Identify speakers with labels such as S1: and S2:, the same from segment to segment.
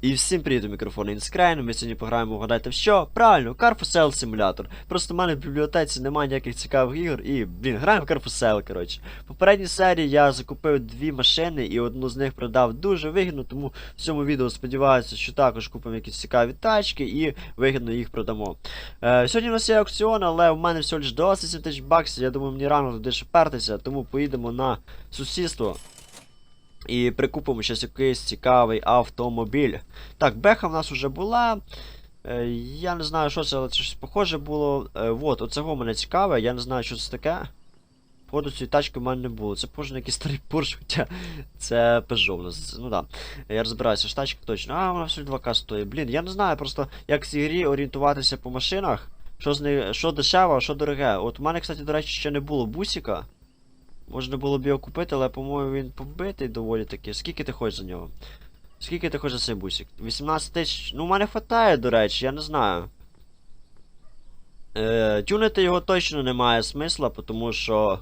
S1: І всім привіт, у мікрофону Інскрайн. Ми сьогодні пограємо вгадайте в що? Правильно, Carfusel Simulator. Просто в мене в бібліотеці немає ніяких цікавих ігор і, блін, граємо в Carfusel, коротше. В попередній серії я закупив дві машини і одну з них продав дуже вигідно, тому в цьому відео сподіваюся, що також купимо якісь цікаві тачки і вигідно їх продамо. Е, сьогодні у нас є аукціон, але в мене всього лиш 27 тисяч баксів. Я думаю, мені рано туди ще пертися, тому поїдемо на сусідство. І прикупимо щось якийсь цікавий автомобіль. Так, беха в нас вже була. Е, я не знаю, що це, але щось похоже було. Е, вот, оцього мене цікаве, я не знаю, що це таке. Походу, цієї тачки в мене не було. Це на якийсь старий Порш, хоча це Peugeot. Ну да. Я розбираюся, ж тачка точно. А, вона всього 2К стоїть. Блін, я не знаю просто, як в цій грі орієнтуватися по машинах. Що з них, що дешево, а що дороге. От у мене, кстати, до речі, ще не було бусика. Можна було б його купити, але, по-моєму, він побитий доволі таки. Скільки ти хочеш за нього? Скільки ти хочеш за цей бусик? 18 тисяч. Ну, в мене хватає, до речі, я не знаю. Е, тюнити його точно немає смисла, тому що.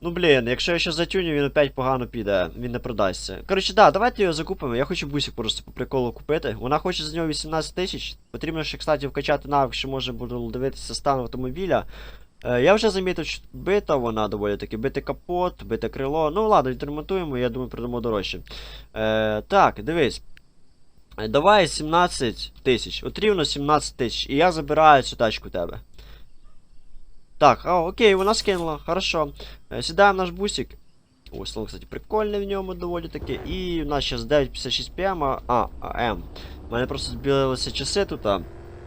S1: Ну блін, якщо я ще затюню, він опять погано піде, він не продасться. Коротше, да, давайте його закупимо. Я хочу бусик просто по приколу купити. Вона хоче за нього 18 тисяч. Потрібно ще, кстати, вкачати навик, що можна буде дивитися стан автомобіля. Е, я вже замітив, що бита вона доволі таки, бите капот, бите крило. Ну ладно, відремонтуємо, я думаю, продамо дорожче. Е, так, дивись. Давай 17 тисяч. От рівно 17 тисяч. І я забираю цю тачку у тебе. Так, а, окей, вона скинула, хорошо. Е, Сідаємо наш бусик. Ой, салон, кстати, прикольний в ньому доволі таки. І у нас зараз 9.56 пм, а, а, М. У мене просто збілилися часи тут,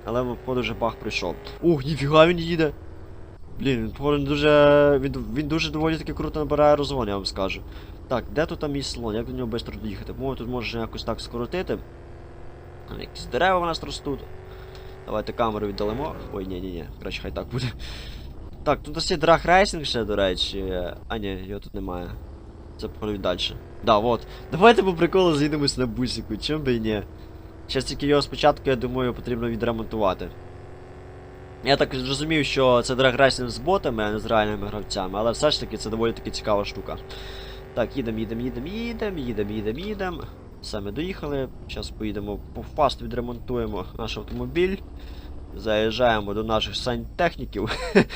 S1: але походу вже бах прийшов. Ух, ніфіга він їде. Блін, він походу дуже. Він, він дуже доволі таки круто набирає розгон, я вам скажу. Так, де тут там мій салон? Як до нього швидко доїхати? По-моєму, тут можна якось так скоротити. Там якісь дерева в нас ростуть. Давайте камеру віддалимо. Ой, ні, ні, ні, краще хай так буде. Так, тут у нас є драг рейсинг ще, до речі. А ні, його тут немає. Це походу далі. Да, вот. Давайте по приколу з'їдемось на бусику, чим би і ні. Щас тільки його спочатку, я думаю, потрібно відремонтувати. Я так зрозумів, що це драгрейсинг з ботами, а не з реальними гравцями, але все ж таки це доволі таки цікава штука. Так, їдемо, їдемо, їдемо, їдемо, їдемо, їдемо, їдемо. Все, ми доїхали. Зараз поїдемо по фасту відремонтуємо наш автомобіль. Заїжджаємо до наших сантехніків.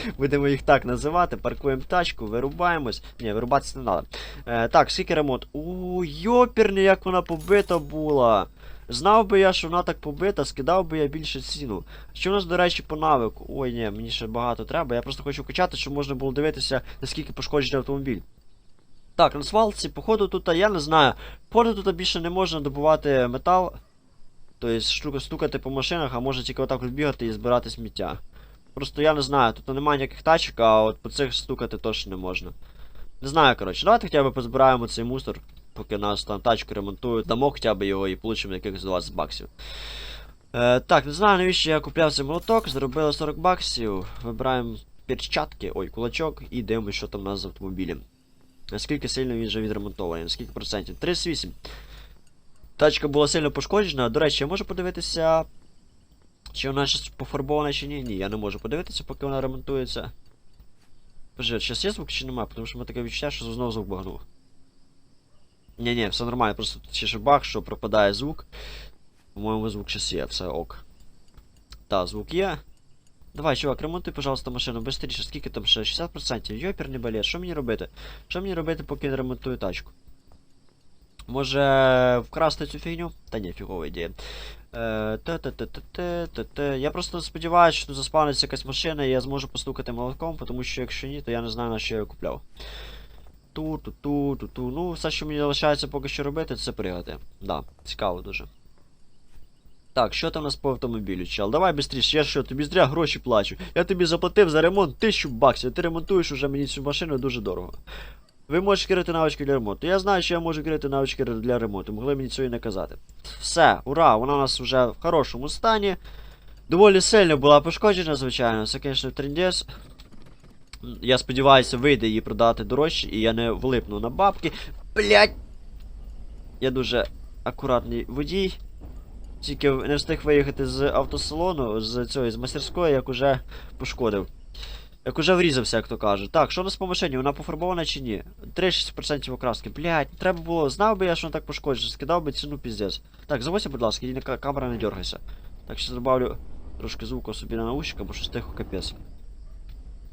S1: Будемо їх так називати. Паркуємо тачку, вирубаємось. Ні, вирубатися не треба. Е, так, скільки ремонт. У йоперний, як вона побита була. Знав би я, що вона так побита, скидав би я більше ціну. Що у нас, до речі, по навику? Ой, ні, мені ще багато треба. Я просто хочу качати, щоб можна було дивитися, наскільки пошкоджений автомобіль. Так, на свалці, походу тут, я не знаю. Походу тут більше не можна добувати метал. Тобто стукати по машинах, а може тільки отак от бігати і збирати сміття. Просто я не знаю, тут немає ніяких тачок, а от по цих стукати точно не можна. Не знаю, коротше, давайте хоча б позбираємо цей мусор, поки нас там тачку ремонтують, дамо хоча б його і получимо якихось 20 баксів. Е, так, не знаю, навіщо я купляв цей молоток, заробили 40 баксів, вибираємо перчатки, ой, кулачок і дивимося, що там у нас з автомобілем. Наскільки сильно він вже відремонтований, на скільки процентів? 38. Тачка була сильно пошкоджена. До речі, я можу подивитися. Чи вона щось пофарбована чи ні? Ні, я не можу подивитися, поки вона ремонтується. Боже, зараз є звук чи немає, тому що мене таке відчуття, що знову звук багнув. Ні, ні, все нормально, просто тут ще баг, що пропадає звук. По-моєму, звук щас є, все ок. Так, звук є. Давай, чувак, ремонтуй, пожалуйста, машину быстріше, скільки там ще? 60%. Йоперний балет, що мені робити? Що мені робити, поки я ремонтую тачку? Може вкрасти цю фігню? Та ні, фігова ідея. Е, те-те-те-те-те-те. Я просто сподіваюся, що тут заспавниться якась машина і я зможу постукати молотком, тому що якщо ні, то я не знаю на що я його купляв. Ту-ту-ту-ту-ту. Ну, все, що мені залишається поки що робити, це пригати. Да, цікаво дуже. Так, що там у нас по автомобілю, чел? Давай быстріше, я що, тобі зря гроші плачу. Я тобі заплатив за ремонт тисячу баксів, ти ремонтуєш уже мені цю машину дуже дорого. Ви можете керувати навички для ремонту. Я знаю, що я можу керувати навички для ремонту, могли мені цього і не казати. Все, ура, вона у нас вже в хорошому стані. Доволі сильно була пошкоджена, звичайно. Це, звісно, трендець. Я сподіваюся, вийде її продати дорожче, і я не влипну на бабки. Блять! Я дуже акуратний водій. Тільки не встиг виїхати з автосалону, з цієї з мастерської, як уже пошкодив. Як уже врізався, як то кажуть. Так, що у нас по машині? Вона пофарбована чи ні? 36% окраски. Блять, треба було. Знав би я, що вона так пошкоджена, скидав би ціну піздець. Так, заводься, будь ласка, і камера не дергайся. Так, ще добавлю трошки звуку собі на наушника, бо щось тихо капець.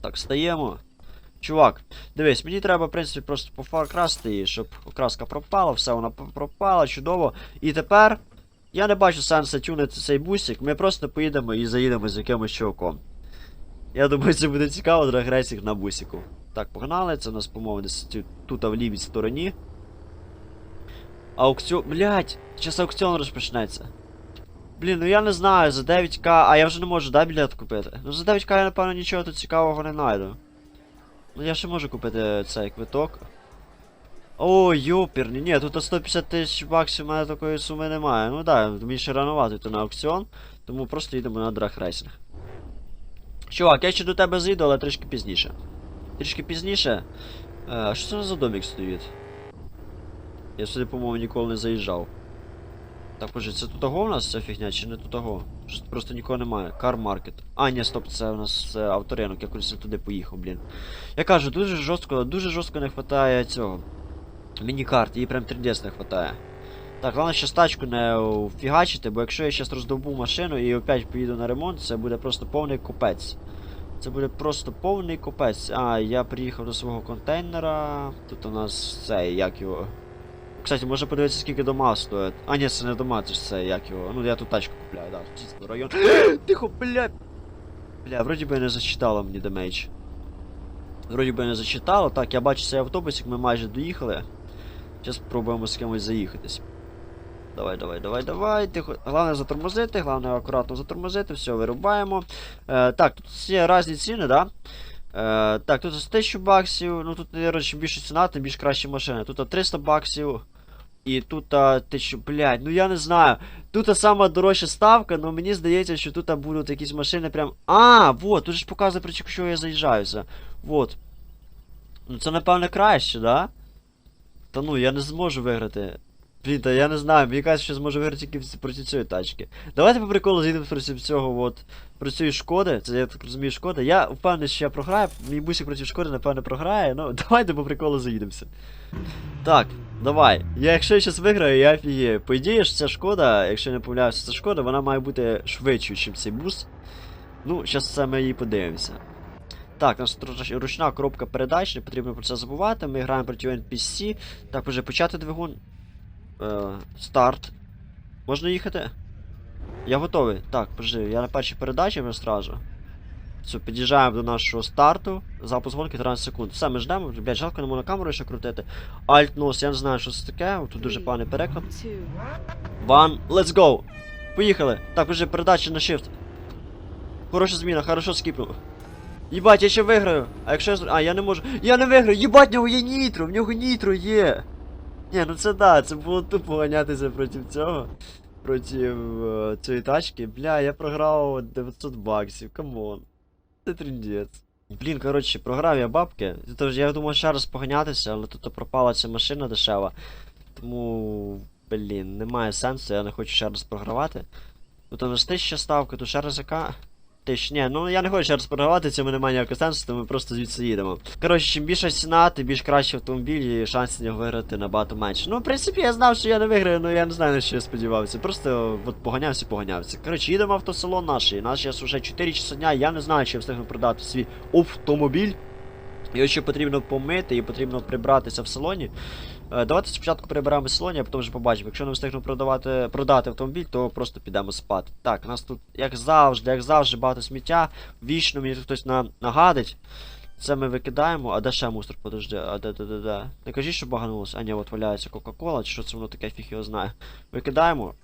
S1: Так, стаємо. Чувак, дивись, мені треба, в принципі, просто пофаркрасти її, щоб окраска пропала, все вона пропала, чудово. І тепер я не бачу сенсу тюнити цей бусик, ми просто поїдемо і заїдемо з якимось чуваком. Я думаю, це буде цікаво, драгрейсинг на бусику. Так, погнали, це у нас, по-моєму, десь тут в лівій стороні. Аукціон. Блять, зараз аукціон розпочнеться. Блін, ну я не знаю, за 9к, а я вже не можу, да, білет купити? Ну за 9к я, напевно, нічого тут цікавого не знайду. Ну я ще можу купити цей квиток. О, йоперні, ні, тут 150 тисяч баксів у мене такої суми немає. Ну да, мені ще ранувати йти на аукціон, тому просто їдемо на драгрейсинг. Чувак, я ще до тебе зайду, але трішки пізніше. Трішки пізніше. Е, А що це за домик стоїть? Я сюди, по-моєму, ніколи не заїжджав. Так, боже, це тут того у нас ця фігня, чи не тут того? Просто нікого немає. Market. А, ні, стоп, це у нас е, авторинок, я колись туди поїхав, блін. Я кажу, дуже жорстко, дуже жорстко не вистачає цього. Міні-карт, її прям 3DS не вистачає. Так, головне ще тачку не фігачити, бо якщо я зараз роздовбу машину і опять поїду на ремонт, це буде просто повний купець. Це буде просто повний купець. А, я приїхав до свого контейнера. Тут у нас цей, як його. Кстати, можна подивитися, скільки дома стоїть. А, ні, це не дома, це ж це, як його. Ну я тут тачку купляю, да. Чисто район. Тихо, бля. Бля, вроді би не зачитало мені демейдж. Вроді би не зачитало. Так, я бачу цей автобусик, ми майже доїхали. Зараз спробуємо з кимось заїхатись. Давай, давай, давай, давай. Тихо. Головне затормозити, головне акуратно затормозити, все, вирубаємо. Е, так, тут є різні ціни, да? Е, так, тут 1000 баксів, ну тут, наверное, більше ціна, тим більш кращі машини. Тут 300 баксів. І тут а, 1000, блядь, ну я не знаю. Тут сама дорожча ставка, але мені здається, що тут будуть якісь машини прям. А, вот, тут же ж показує, про що я заїжджаюся. Вот. Ну це напевне краще, да? Та ну, я не зможу виграти. Блін, та я не знаю, мені кажуть, що зможу виграти тільки проти цієї тачки. Давайте по приколу зійдемо проти цього от. Проти цієї шкоди. Це я так розумію, шкода. Я впевнений, що я програю. Мій бусик проти шкоди, напевно, програє. Ну, давайте по приколу заїдемося. Так, давай. Я якщо я зараз виграю, я офігею. По ідеї ж ця шкода, якщо я не помиляюся, ця шкода, вона має бути швидшою, ніж цей бус. Ну, зараз саме її подивимося. Так, у нас ручна коробка передач, не потрібно про це забувати. Ми граємо проти NPC. Так, уже почати двигун. Е, старт. Можна їхати? Я готовий. Так, подожди, я на першій передачі вже сразу. Все, під'їжджаємо до нашого старту. Запуск гонки 13 секунд. Все, ми ждемо. Блять, жалко не можна камеру ще крутити. Alt нос, я не знаю, що це таке. Тут дуже поганий переклад. One, let's go! Поїхали! Так, уже передача на shift. Хороша зміна, хорошо скіпнув. Єбать, я ще виграю. А якщо я А, я не можу. Я не виграю! Єбать, в нього є нітро! В нього нітро є! Ні, ну це да, це було тупо ганятися проти цього. Проти е, цієї тачки. Бля, я програв 900 баксів, камон. Це тріндець. Блін, коротше, програв я бабки. Я думав ще раз поганятися, але тут пропала ця машина дешева. Тому, блін, немає сенсу, я не хочу ще раз програвати. Тут у нас тисяча ставка, тут ще раз яка. Тисяч, ні, ну я не хочу програвати, цьому немає ніякого сенсу, тому ми просто звідси їдемо. Коротше, чим більша ціна, тим більш кращий автомобіль і шанс нього виграти набагато менше. Ну, в принципі, я знав, що я не виграю, але я не знаю, на що я сподівався. Просто от поганявся, поганявся. Коротше, їдемо в автосалон наш. і Нас зараз вже 4 часа дня, я не знаю, чи я встигну продати свій автомобіль. Його ще потрібно помити і потрібно прибратися в салоні. Е, Давайте спочатку приберемо салоні, а потім вже побачимо. Якщо не встигну продавати, продати автомобіль, то просто підемо спати. Так, у нас тут, як завжди, як завжди, багато сміття. Вічно мені тут хтось на, нагадить. Це ми викидаємо, а де ще мусор, подожди, а де де де де. Не кажіть, що баганулося. А ні, от валяється Кока-Кола, чи що це воно таке, фіг його знає. Викидаємо.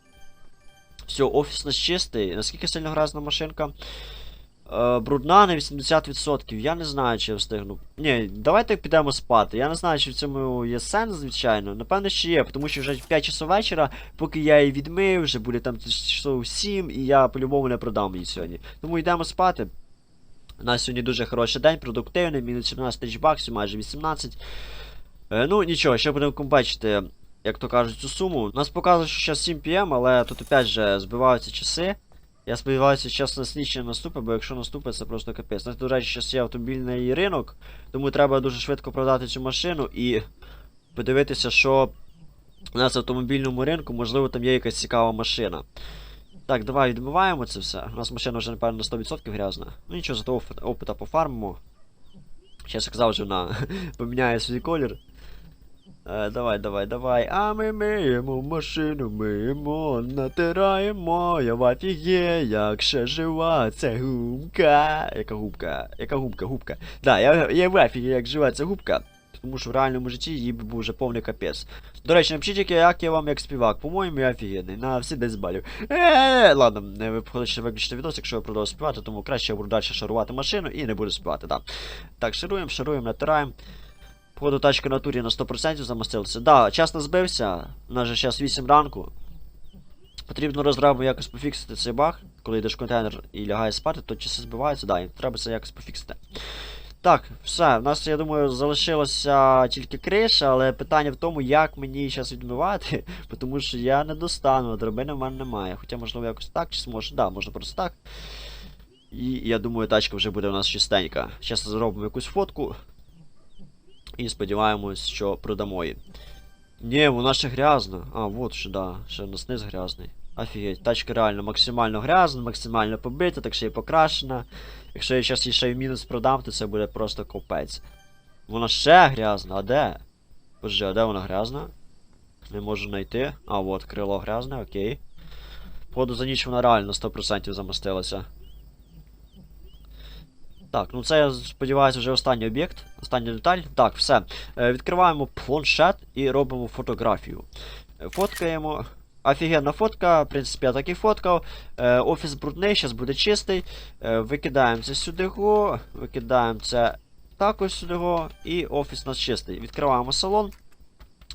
S1: Все, офіс у нас чистий. Наскільки сильно грязна машинка? Е, брудна на 80%. Я не знаю, чи я встигну. Ні, давайте підемо спати. Я не знаю, чи в цьому є сенс, звичайно. Напевно, що є, тому що вже в 5 часов вечора, поки я її відмив, вже буде там часов 7, і я по-любому не продам її сьогодні. Тому йдемо спати. У нас сьогодні дуже хороший день, продуктивний, мінус 17 тисяч баксів, майже 18. Е, ну, нічого, ще будемо бачити, як то кажуть, цю суму. Нас показує, що зараз 7 пм, але тут опять же збиваються часи. Я сподіваюся, час на слідчі наступить, бо якщо наступить, це просто капець. Нас, до речі, зараз є автомобільний ринок, тому треба дуже швидко продати цю машину і подивитися, що у нас в автомобільному ринку, можливо, там є якась цікава машина. Так, давай відмиваємо це все. У нас машина вже, напевно, на 100% грязна. Ну нічого, зато опита пофармимо. Зараз, як завжди, вона поміняє свій колір. Е, давай, давай, давай. А ми миємо машину, миємо, натираємо. Я офіге, як ще жива ця губка. Яка губка? Яка губка, губка. Да, я, я в офіге, як жива ця губка. Тому що в реальному житті їй був вже повний капець. До речі, напишіть, як, я вам як співак. По-моєму, я офігенний. На всі 10 балів. Е, ладно, не ви хочете виключити відос, якщо я продовжу співати, тому краще я буду далі шарувати машину і не буду співати, так. Так, шаруємо, шаруємо, натираємо. Походу тачка на турі на 100% замостилася. Да, час не збився. У нас же зараз 8 ранку. Потрібно розрабу якось пофіксити цей баг. Коли йдеш в контейнер і лягає спати, то часи збиваються, да, і треба це якось пофіксити. Так, все, в нас, я думаю, залишилося тільки криша, але питання в тому, як мені зараз відмивати, тому що я не достану, драбини в мене немає. Хоча, можливо, якось так, чи зможу. Да, можна просто так. І я думаю, тачка вже буде у нас чистенька. Зараз зробимо якусь фотку. І сподіваємось, що продамо її. Ні, вона ще грязна. А, вот ще, да, ще на низ грязний. Офігеть, тачка реально максимально грязна, максимально побита, так ще й покрашена. Якщо я зараз її ще й мінус продам, то це буде просто копець. Вона ще грязна, а де? Боже, а де вона грязна? Не можу знайти. А, от, крило грязне, окей. Походу за ніч вона реально 100% замостилася. Так, ну це я сподіваюся вже останній об'єкт, остання деталь. Так, все. Е, відкриваємо планшет і робимо фотографію. Е, Фоткаємо. Офігенна фотка, в принципі, я так і фоткав. Е, офіс брудний, зараз буде чистий. Викидаємо це сюди викидаємо це також сюди і офіс у нас чистий. Відкриваємо салон.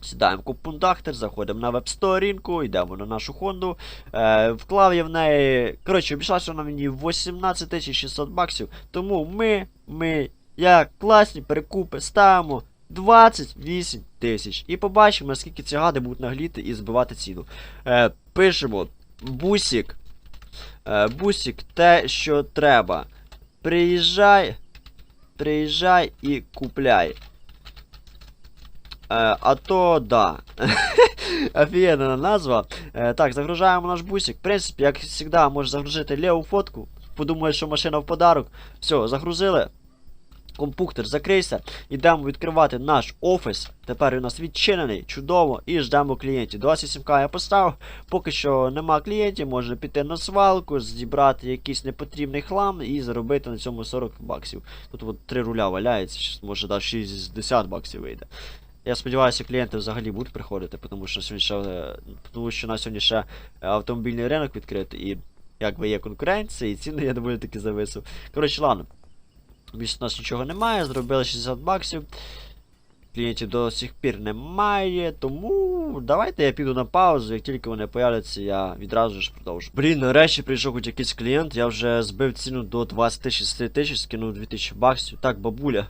S1: Сідаємо купундахтер, заходимо на веб-сторінку, йдемо на нашу Хонду. Е, вклав я в неї. Коротше, обійшлася вона мені 18 600 баксів. Тому ми, ми, як класні перекупи, ставимо 28 тисяч. І побачимо, наскільки ці гади будуть нагліти і збивати ціну. Е, пишемо бусік. Е, бусік, те, що треба. Приїжджай. Приїжджай і купляй. Е, а то да. Офігенна назва. Е, так, загружаємо наш бусик. В принципі, як завжди, можеш загрузити ліву фотку. Подумаєш, що машина в подарок. Все, загрузили. Компуктор закрийся. Йдемо відкривати наш офіс. Тепер у нас відчинений, чудово, і ждемо клієнтів. 27к я поставив. Поки що нема клієнтів, можна піти на свалку, зібрати якийсь непотрібний хлам і заробити на цьому 40 баксів. Тут от три руля валяється, може навіть 60 баксів вийде. Я сподіваюся, клієнти взагалі будуть приходити, тому що сьогодні ще, е, тому що на сьогодні ще автомобільний ринок відкритий і якби є конкуренція, і ціни, я думаю, таки завису. Коротше, ладно. Більше у нас нічого немає, зробили 60 баксів. Клієнтів до сих пір немає, тому давайте я піду на паузу, як тільки вони появляться, я відразу ж продовжу. Блін, нарешті прийшов хоч якийсь клієнт, я вже збив ціну до 26 тисяч, скинув 2000 баксів. Так, бабуля,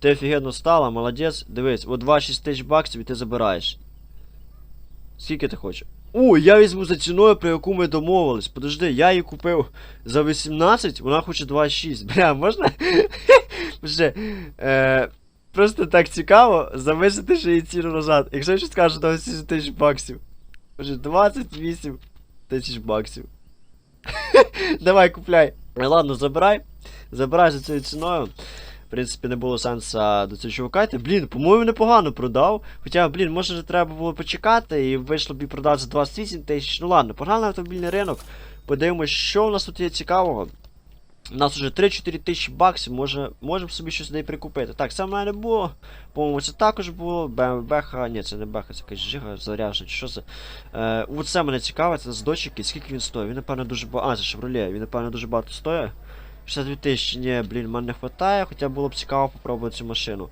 S1: ти офігенно стала, молодець. Дивись, от 26 тисяч баксів і ти забираєш. Скільки ти хочеш? О, я візьму за ціною, про яку ми домовились. Подожди, я її купив за 18, вона хоче 26. Бля, можна? Е, просто так цікаво зависити ще її ціну назад. Якщо я щось скажу, то 8 тисяч баксів. Отже, 28 тисяч баксів. Давай, купляй. Ладно, забирай. Забирай за цією ціною. В принципі, не було сенсу до цього чувака йти. Блін, по-моєму, непогано продав. Хоча, блін, може треба було почекати і вийшло б і продати за 28 тисяч. Ну ладно, погнали на автомобільний ринок. Подивимось, що в нас тут є цікавого. У нас вже 3-4 тисячі баксів, може, можемо собі щось де прикупити. Так, це в мене було. По-моєму, це також було. БМВХ, ні, це не Беха, це якась жига заряжена, чи що це. Е, от це мене цікавить, це з дочики, скільки він стоїть. Він, напевно, дуже багато. А, це Chevrolet, він, напевно, дуже багато стоїть. 62 тисячі, ні, блін, мене не вистачає, хоча було б цікаво попробувати цю машину.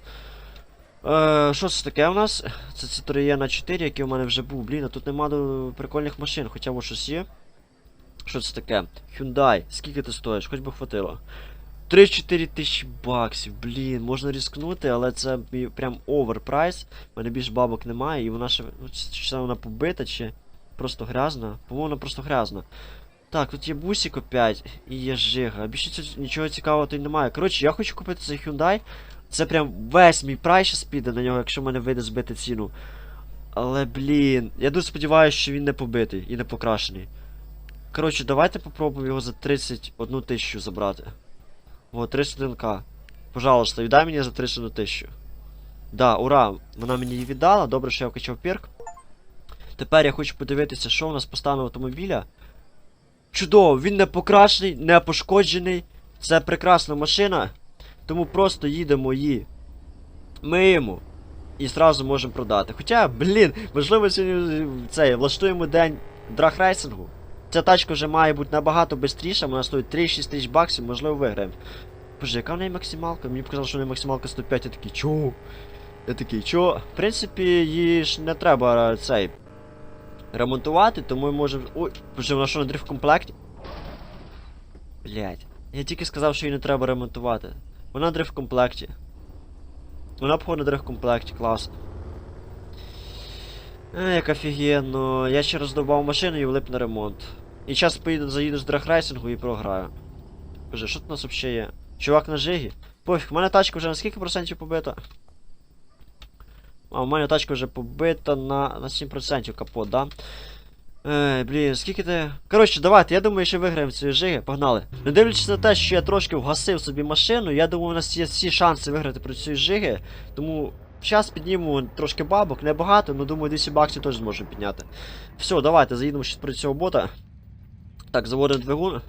S1: Е, що це таке у нас? Це Citroen на 4, який у мене вже був. Блін, а тут нема прикольних машин, хоча може щось є. Що це таке? Hyundai, скільки ти стоїш? Хоч би хватило. 3-4 тисячі баксів, блін, можна ризикнути, але це прям оверпрайс. У мене більше бабок немає, і вона ще. Ну, чи, вона побита, чи просто грязна? По-моєму, вона просто грязна. Так, тут є бусик опять і є жига. Більше нічого цікавого тут немає. Коротше, я хочу купити цей Hyundai. Це прям весь мій прайс щас піде на нього, якщо в мене вийде збити ціну. Але, блін, я дуже сподіваюся, що він не побитий і не покрашений. Коротше, давайте попробуємо його за 31 тисячу забрати. О, 31к. Пожалуйста, віддай мені за 31 тисячу. Да, ура! Вона мені її віддала, добре, що я вкачав перк. Тепер я хочу подивитися, що у нас по стану автомобіля. Чудово, він не покрашений, не пошкоджений. Це прекрасна машина. Тому просто їдемо її. Миємо. І зразу можемо продати. Хоча, блін, можливо, сьогодні цей, влаштуємо день драгрейсингу. Ця тачка вже має бути набагато швидше, вона стоїть 3-6 тисяч баксів, можливо, виграємо. Боже, яка в неї максималка? Мені показали, що в неї максималка 105, я такий, чо? Я такий, чо? В принципі, її ж не треба е, цей. Ремонтувати, тому ми можемо. Ой, боже, вона що на дрифт комплекті? Блять. Я тільки сказав, що її не треба ремонтувати. Вона на дрифт комплекті. Вона походу на дрифт комплекті, клас. Ей, як офігенно. Я ще роздовбав машину і влип на ремонт. І зараз поїду, заїду з драгрейсингу і програю. Боже, що тут у нас взагалі є? Чувак на жигі? Пофіг, у мене тачка вже на скільки процентів побита? А, у мене тачка вже побита на, на 7% капот, да? Ей, блін, скільки ти. Коротше, давайте, я думаю, що виграємо цієї жиги, погнали. Не дивлячись на те, що я трошки вгасив собі машину, я думаю, у нас є всі шанси виграти проти цієї жиги. Тому зараз піднімемо трошки бабок, небагато, але думаю, 200 баксів теж зможемо підняти. Все, давайте, заїдемо ще проти цього бота. Так, заводимо двигун.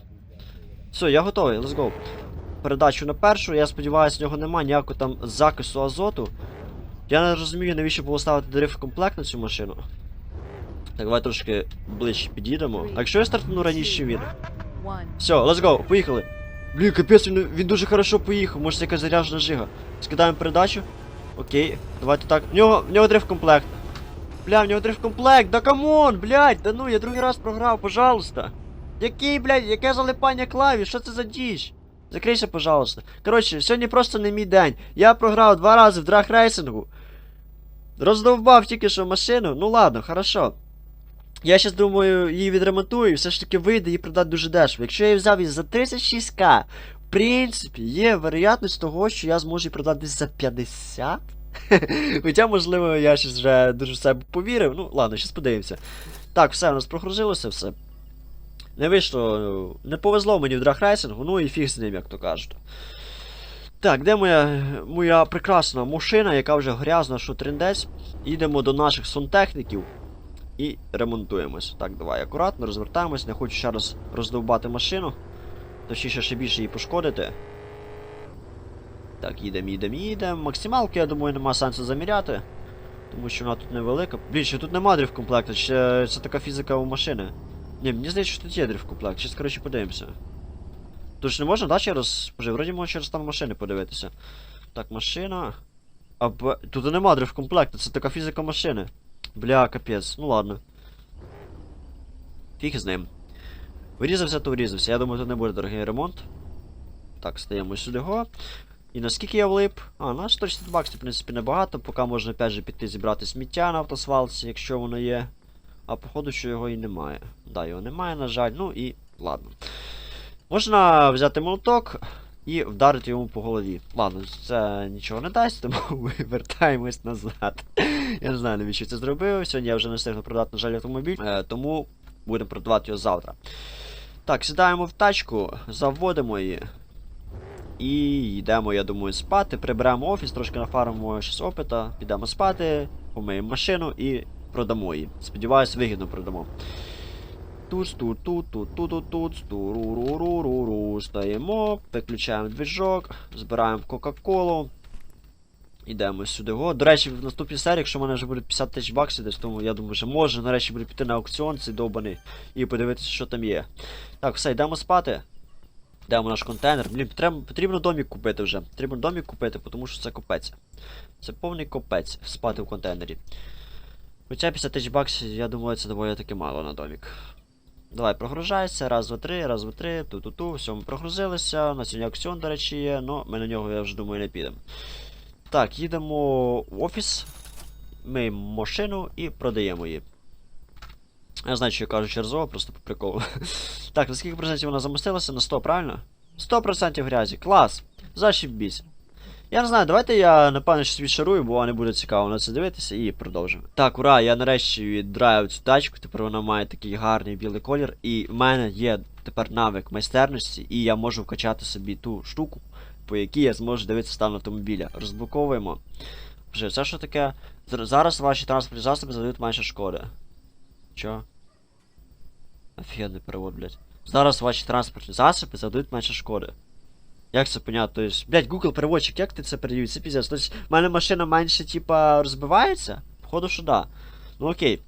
S1: Все, я готовий, let's go. Передачу на першу, я сподіваюся, в нього немає ніякого там закису азоту. Я не розумію, навіщо було ставити дрифт комплект на цю машину. Так, давай трошки ближче під'їдемо. А якщо я стартану раніше він? Все, let's go, поїхали. Блін, капець, він, він дуже хорошо поїхав, може це якась заряджена жига. Скидаємо передачу. Окей, давайте так. В нього, в нього дрифт комплект. Бля, в нього дрифт комплект, да камон, блядь, да ну, я другий раз програв, пожалуйста. Який, блядь, яке залипання клавіш, що це за діч? Закрийся, пожалуйста. Коротше, сьогодні просто не мій день. Я програв два рази в драгрейсингу. Роздовбав тільки що машину. Ну ладно, хорошо. Я щас думаю, її відремонтую і все ж таки вийде і продати дуже дешево. Якщо я її взяв її за 36к, в принципі, є вероятність того, що я зможу її продати десь за 50. Хоча, можливо, я щось вже дуже в себе повірив. Ну, ладно, щас подивимося. Так, все, у нас прогрузилося все. Не вийшло, не повезло мені в драгрейсингу, ну і фіг з ним, як то кажуть. Так, де моя моя прекрасна машина, яка вже грязна, що трендець. Їдемо до наших сонтехніків і ремонтуємось. Так, давай акуратно, розвертаємось, не хочу ще раз роздовбати машину. Точніше, ще більше її пошкодити. Так, їдемо, їдемо, їдемо. Максималку, я думаю, нема сенсу заміряти. Тому що вона тут невелика. Ще тут нема дрифт комплекту, ще це така фізика у машини. Ні, мені здається, що тут є дрифт комплект. Щас, коротше, подивимося. Тут ж не можна, да, через. Боже, вроді можна через стан машини подивитися. Так, машина. А б... тут нема дрифт комплекту, це така фізика машини. Бля, капець, ну ладно. Фіг з ним. Вирізався, то вирізався. Я думаю, тут не буде дорогий ремонт. Так, стаємо сюди го. І наскільки я влип? А, на 160 баксів, в принципі, небагато, поки можна опять же піти зібрати сміття на автосвалці, якщо воно є. А походу, що його і немає. Да, його немає, на жаль, ну і ладно. Можна взяти молоток і вдарити йому по голові. Ладно, це нічого не дасть, тому ми вертаємось назад. Я не знаю, навіщо це зробив. Сьогодні я вже не встигну продати, на жаль, автомобіль, е, тому будемо продавати його завтра. Так, сідаємо в тачку, заводимо її. І йдемо, я думаю, спати. Приберемо офіс, трошки нафармимо щось опита, підемо спати, помиємо машину і продамо її. Сподіваюсь, вигідно продамо. Тут, тут, тут, тут, тут, тут, тут, туруруруруру. Стаємо, виключаємо движок, збираємо Кока-Колу. Йдемо сюди. Го. До речі, в наступній серії, якщо в мене вже буде 50 тисяч баксів, десь тому я думаю, що може, нарешті буде піти на аукціон цей довбаний і подивитися, що там є. Так, все, йдемо спати. Йдемо наш контейнер. Блін, потрібно, потрібно домік купити вже. Потрібно домік купити, тому що це копець. Це повний копець спати в контейнері. Хоча 50 тисяч баксів, я думаю, це доволі таки мало на домік. Давай, прогружайся, раз, два, три, раз, два, три, ту-ту-ту, все, ми прогрузилися. На сьогодні аукціон, до речі, є, але ми на нього, я вже думаю, не підемо. Так, їдемо в офіс, миємо машину і продаємо її. Я знаю, що я кажу через О, просто по приколу. так, на скільки процентів вона замостилася? На 100, правильно? 100% грязі. Клас! Зашибісь. Я не знаю, давайте я напевно щось відшарую, бо не буде цікаво на це дивитися і продовжимо. Так, ура, я нарешті віддраю цю тачку, тепер вона має такий гарний білий колір, і в мене є тепер навик майстерності, і я можу вкачати собі ту штуку, по якій я зможу дивитися стан автомобіля. Розблоковуємо. Вже, це що таке? Зараз ваші транспортні засоби задають менше шкоди. Чо? Офігенний перевод, блядь. Зараз ваші транспортні засоби задають менше шкоди. Як це понятно? Блядь, Google переводчик, як ти це перевів? Це піздець. Тобто, в мене машина менше, типа, розбивається? Походу, що да. Ну окей.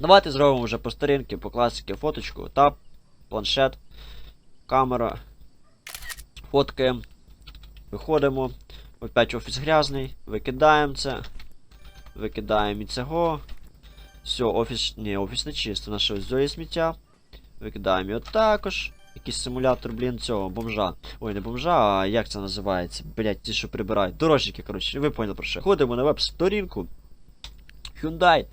S1: Давайте зробимо вже по старинки, по класики фоточку. Тап, планшет, камера. Фоткаємо. Виходимо. Опять офіс грязний. Викидаємо це. Викидаємо і цього. Все, офіс. Ні, офіс не чисто. Наше ось є сміття. Викидаємо його також. Якийсь симулятор, блін, цього бомжа. Ой, не бомжа, а як це називається? Блять, ті, що прибирають. Дорожники, коротше, ви поняли про що. Ходимо на веб-сторінку. Hyundai.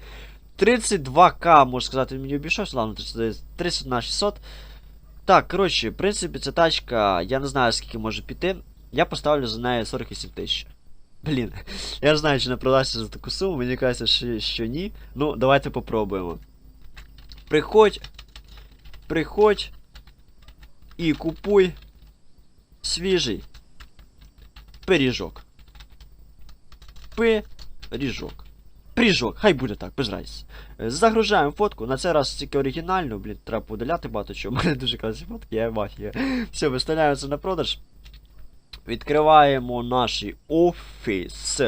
S1: 32к, можна сказати, він мені обійшовся, ладно, 31 600. Так, коротше, в принципі, ця тачка, я не знаю, скільки може піти. Я поставлю за неї 48 тисяч. Блін, я не знаю, чи не продасться за таку суму, мені кажеться, що, що ні. Ну, давайте попробуємо. Приходь. Приходь. І купуй свіжий пиріжок. Пиріжок. Пиріжок, хай буде так, разниці. Е, Загружаємо фотку, на цей раз тільки оригінальну, блін, треба подаляти багато чого. У мене дуже красиві фотки, я мафія. Все, виставляємо це на продаж. Відкриваємо наш офіс.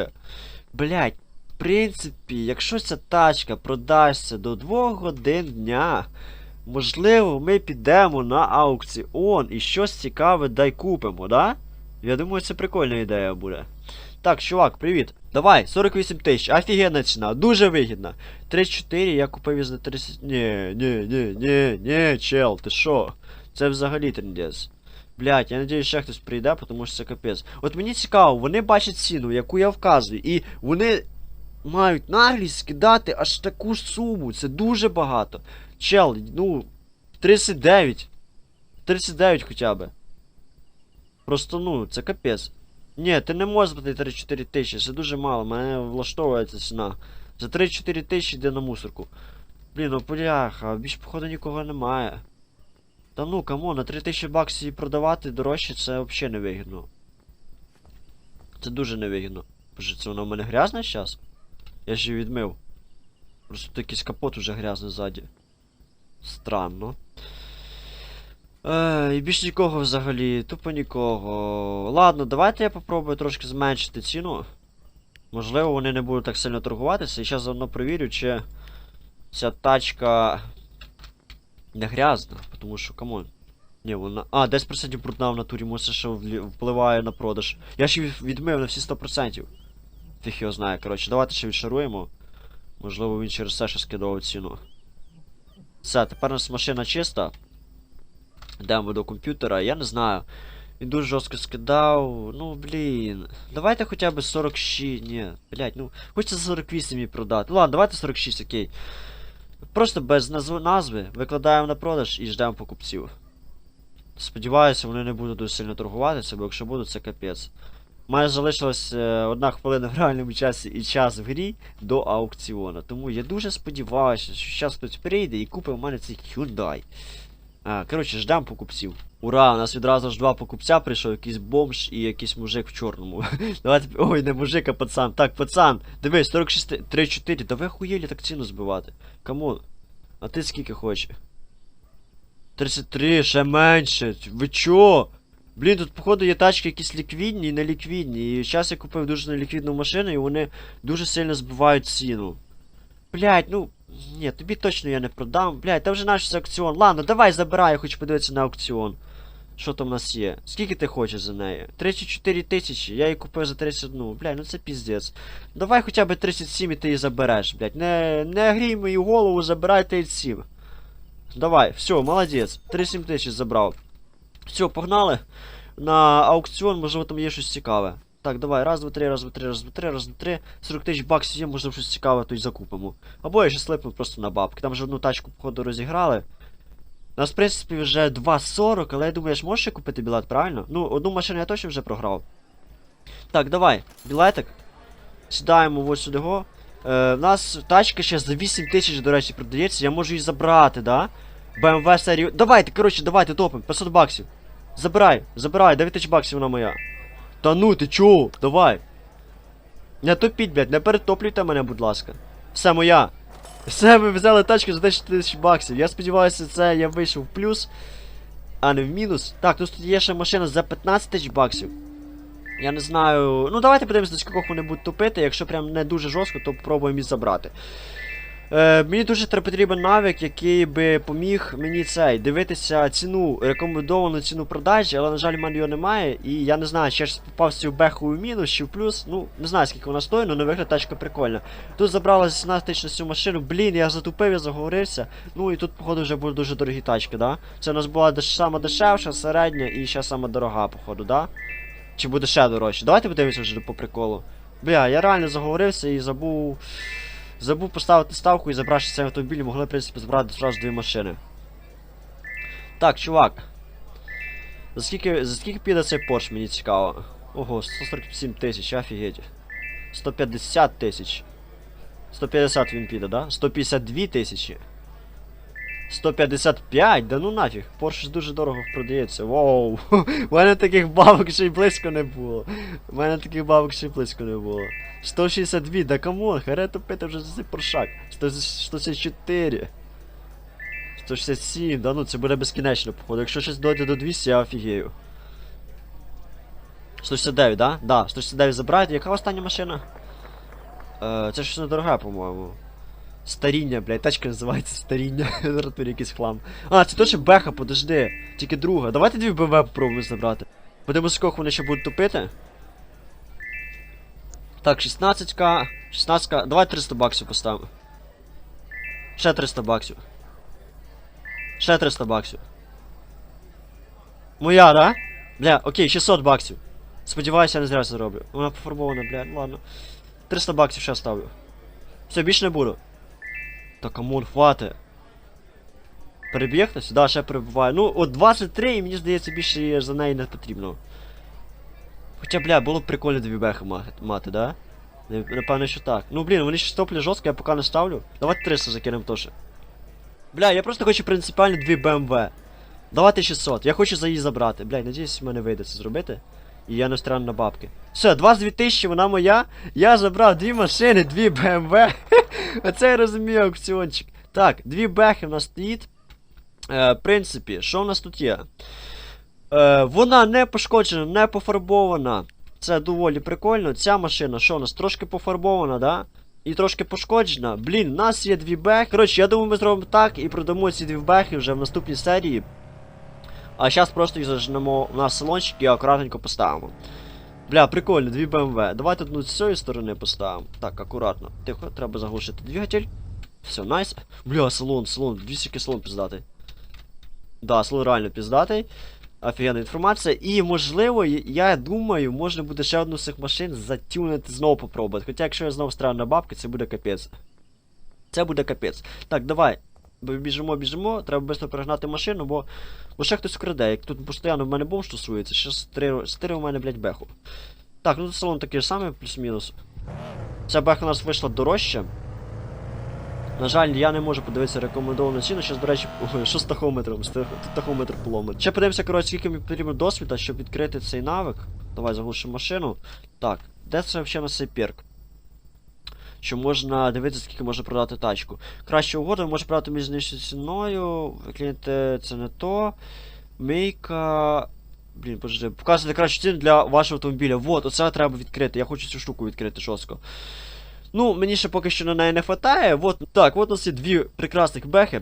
S1: Блять, в принципі, якщо ця тачка продасться до 2 годин дня, можливо, ми підемо на аукціон і щось цікаве дай купимо, да? Я думаю, це прикольна ідея буде. Так, чувак, привіт. Давай, 48 тисяч, офігенна ціна, дуже вигідна. 34 я купив із за 30. Ні, ні, ні, ні, ні, чел, ти що? Це взагалі трендець. Блять, я надіюсь, ще хтось прийде, тому що це капець. От мені цікаво, вони бачать ціну, яку я вказую, і вони мають наглість скидати аж таку суму. Це дуже багато. Чел, ну, 39. 39 хоча б. Просто, ну, це капець. Ні, ти не можеш заплатити 34 тисячі, це дуже мало, мене влаштовує ця ціна. За 34 тисячі йде на мусорку. Блін, ну бляха, більш походу нікого немає. Та ну, камон, на 3000 баксів її продавати дорожче, це взагалі невигідно. Це дуже невигідно. Боже, це вона в мене грязна зараз? Я її відмив. Просто тут якийсь капот уже грязний ззаді. Странно. Е, і більш нікого взагалі, тупо нікого. Ладно, давайте я попробую трошки зменшити ціну. Можливо, вони не будуть так сильно торгуватися. І зараз заодно перевірю, чи ця тачка не грязна, тому що, камон. Ні, вона. А, 10% брудна в натурі, це ще впливає на продаж. Я її відмив на всі 100%. Фіг його знає. Коротше, давайте ще відшаруємо. Можливо, він через це ще скидав ціну. Все, тепер у нас машина чиста. Йдемо до комп'ютера, я не знаю. Він дуже жорстко скидав. Ну, блін. Давайте хоча б 46. Ні, блять, ну. Хочеться за 48 її продати. Ладно, давайте 46, окей. Просто без назв... назви викладаємо на продаж і ждемо покупців. Сподіваюся, вони не будуть дуже сильно торгуватися, бо якщо будуть, це капець. Майже залишилась е, одна хвилина в реальному часі і час в грі до аукціону. Тому я дуже сподіваюся, що зараз хтось прийде і купить у мене цей Hyundai. А, коротше, ждемо покупців. Ура, у нас відразу ж два покупця прийшов, якийсь бомж і якийсь мужик в чорному. Давайте. Ой, не мужик, а пацан. Так, пацан, дивись, 46, 3-4, да ви охуєлі так ціну збивати. Камон. А ти скільки хочеш? 33, ще менше. Ви чо? Блін, тут, походу, є тачки якісь ліквідні і неліквідні. І зараз я купив дуже неліквідну машину, і вони дуже сильно збивають ціну. Блять, ну. Ні, тобі точно я не продам. Блять, та вже наш аукціон. Ладно, давай забирай, я хочу подивитися на аукціон. Що там у нас є? Скільки ти хочеш за неї? 34 тисячі, я її купив за 31. Блядь, ну це піздець. Давай хоча б 37 і ти її забереш, блядь. Не, не грій мою голову, забирай 37. Давай, все, молодець. 37 тисяч забрав. Все, погнали. На аукціон, можливо, там є щось цікаве. Так, давай, раз, два, три, раз, два, три, раз, два, три, раз, два, три. 40 тисяч баксів є, можливо, щось цікаве, то й закупимо. Або я ще слипну просто на бабки. Там вже одну тачку, походу, розіграли. У нас, в принципі, вже 2.40, але я думаю, я ж можу ще купити білет, правильно? Ну, одну машину я точно вже програв. Так, давай, білетик. Сідаємо ось сюди. Е, в нас тачка ще за 8 тисяч, до речі, продається, я можу її забрати, да? BMW серію. Давайте, коротше, давайте топимо. 500 баксів. Забирай, забирай, 9 тисяч баксів вона моя. Та ну ти чого? Давай. Не топіть, блядь, не перетоплюйте мене, будь ласка. Все моя. Все, ви взяли тачку за 10 тисяч баксів. Я сподіваюся, це я вийшов в плюс, а не в мінус. Так, тут є ще машина за 15 тисяч баксів. Я не знаю. Ну давайте подивимося, до скількох вони будуть топити. Якщо прям не дуже жорстко, то попробуємо їх забрати. Е, мені дуже потрібен навик, який би поміг мені цей дивитися ціну, рекомендовану ціну продажі, але, на жаль, в мене його немає. І я не знаю, чи я ж попав в беху в мінус чи в плюс. Ну, не знаю, скільки вона стоїть, але вигляд тачка прикольна. Тут забрала 17 тисяч на цю машину. Блін, я затупив, я заговорився. Ну і тут, походу, вже будуть дуже дорогі тачки, да? Це у нас була деш... сама дешевша, середня і ще сама дорога, походу, да? Чи буде ще дорожче? Давайте подивимося вже по приколу. Бля, я реально заговорився і забув. Забув поставити ставку і забравши цей автомобіль, могли, в принципі, забрати одразу дві машини. Так, чувак. За скільки, за скільки піде цей Порш, мені цікаво. Ого, 147 тисяч, офігеть. 150 тисяч. 150 він піде, да? 152 тисячі. 155? Да ну нафіг. Порш дуже дорого продається. Воу. У мене таких бабок ще й близько не було. У мене таких бабок ще й близько не було. 162, да камон, харе топити вже за цей поршак. 164. 167, да ну це буде безкінечно, походу. Якщо щось дойде до 200, я офігею. 169, да? Да, 169 забрати. Яка остання машина? Е, це щось недороге, по-моєму. Старіння, блядь, тачка називається старіння. Натурі якийсь хлам. А, це точно беха, подожди. Тільки друга. Давайте дві БВ попробуємо забрати. Будемо скільки вони ще будуть топити. Так, 16к. 16к. Давай 300 баксів поставимо. Ще 300 баксів. Ще 300 баксів. Моя, да? Бля, окей, 600 баксів. Сподіваюся, я не зря це зроблю. Вона пофарбована, бля, ладно. 300 баксів ще ставлю. Все, більше не буду. Та камон, хвати. Перебіг хтось? Да, ще перебуває. Ну, от 23, і мені здається, більше за неї не потрібно. Хоча, бля, було б прикольно дві бехи мати, да? Напевно, що так. Ну, блін, вони ще стоплять жорстко, я поки не ставлю. Давайте 300 закинемо теж. Бля, я просто хочу принципіально дві BMW. Давайте 600. Я хочу за її забрати. Бля, надіюсь, в мене вийде це зробити. І я не встрану на бабки. Все, 22 тисячі, вона моя. Я забрав дві машини, дві BMW. Оце я розумію аукціончик. Так, дві бехи в нас стоїть. Е, в принципі, що в нас тут є? Е, вона не пошкоджена, не пофарбована. Це доволі прикольно. Ця машина, що у нас трошки пофарбована, да? І трошки пошкоджена. Блін, у нас є дві бехи. Коротше, я думаю, ми зробимо так і продамо ці дві бехи вже в наступній серії. А зараз просто їх зажнемо на салончик і акуратненько поставимо. Бля, прикольно, дві BMW. Давайте одну з цієї сторони поставимо. Так, акуратно. Тихо, треба заглушити двигатель. Все, найс. Бля, салон, салон, двісіки салон піздатий. Да, салон реально піздатий. Офігенна інформація. І можливо, я- я думаю, можна буде ще одну з цих машин затюнити знову попробувати. Хоча якщо я знову страну на бабки, це буде капець. Це буде капець. Так, давай. Б- Біжимо, біжимо, треба швидко перегнати машину, бо, бо ще хтось краде. Як тут постійно в мене бомж тусується, ще стири, у мене, блядь, беху. Так, ну тут салон такий ж самий, плюс-мінус. Ця беха у нас вийшла дорожче. На жаль, я не можу подивитися рекомендовану ціну, зараз, до речі, що з тахометром, тут тахометр поломаний. Ще подивимося, коротше, скільки мені потрібно досвіда, щоб відкрити цей навик. Давай заглушимо машину. Так, де це взагалі на цей перк? Що можна дивитися, скільки можна продати тачку. Краща угода можете продати між нижчою ціною. Клієнти це не то. Мейка. Блін, подожди, показувати кращу ціну для вашого автомобіля. Вот, оце треба відкрити. Я хочу цю штуку відкрити жорстко. Ну, мені ще поки що на неї не вистачає. Вот, так, от у нас є дві прекрасних бехи.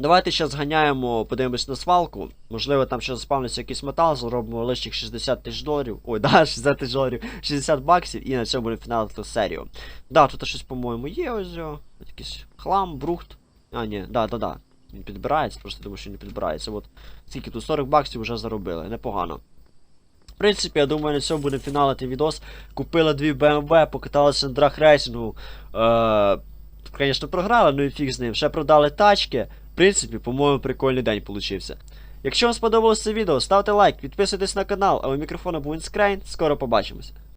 S1: Давайте ще зганяємо, подивимось на свалку. Можливо, там ще заспавниться якийсь метал, зробимо лишніх 60 тисяч доларів. Ой, да, 60 тисяч доларів, 60 баксів, і на цьому будемо фіналити серію. Да, тут щось, по-моєму, є ось. о, Якийсь хлам, брухт. А, ні, да, да, да. Він підбирається, просто думаю, що не підбирається. От скільки тут 40 баксів вже заробили, непогано. В принципі, я думаю, на цьому будемо фіналити відос. Купили дві BMW, покаталися на драг-рейсингу. Е, Звісно, програли, ну і фіг з ним. Ще продали тачки. Принципі, по-моєму, прикольний день получився. Якщо вам сподобалось це відео, ставте лайк, підписуйтесь на канал, а у мікрофона був Інскрайн, Скоро побачимося.